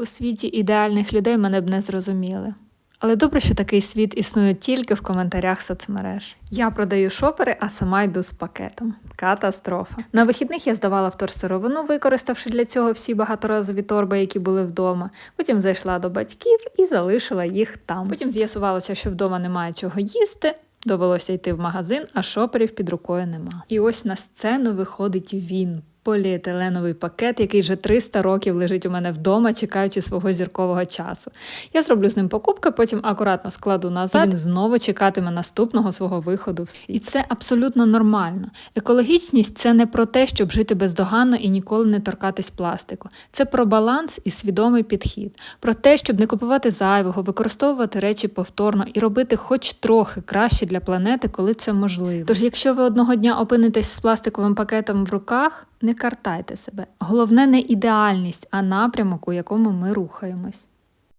У світі ідеальних людей мене б не зрозуміли. Але добре, що такий світ існує тільки в коментарях соцмереж. Я продаю шопери, а сама йду з пакетом. Катастрофа. На вихідних я здавала вторсировину, використавши для цього всі багаторазові торби, які були вдома. Потім зайшла до батьків і залишила їх там. Потім з'ясувалося, що вдома немає чого їсти. Довелося йти в магазин, а шоперів під рукою нема. І ось на сцену виходить він. Поліетиленовий пакет, який вже 300 років лежить у мене вдома, чекаючи свого зіркового часу. Я зроблю з ним покупки, потім акуратно складу назад. і Він знову чекатиме наступного свого виходу в світ. І це абсолютно нормально. Екологічність це не про те, щоб жити бездоганно і ніколи не торкатись пластику. Це про баланс і свідомий підхід, про те, щоб не купувати зайвого, використовувати речі повторно і робити хоч трохи краще для планети, коли це можливо. Тож, якщо ви одного дня опинитесь з пластиковим пакетом в руках, не картайте себе. Головне не ідеальність, а напрямок, у якому ми рухаємось.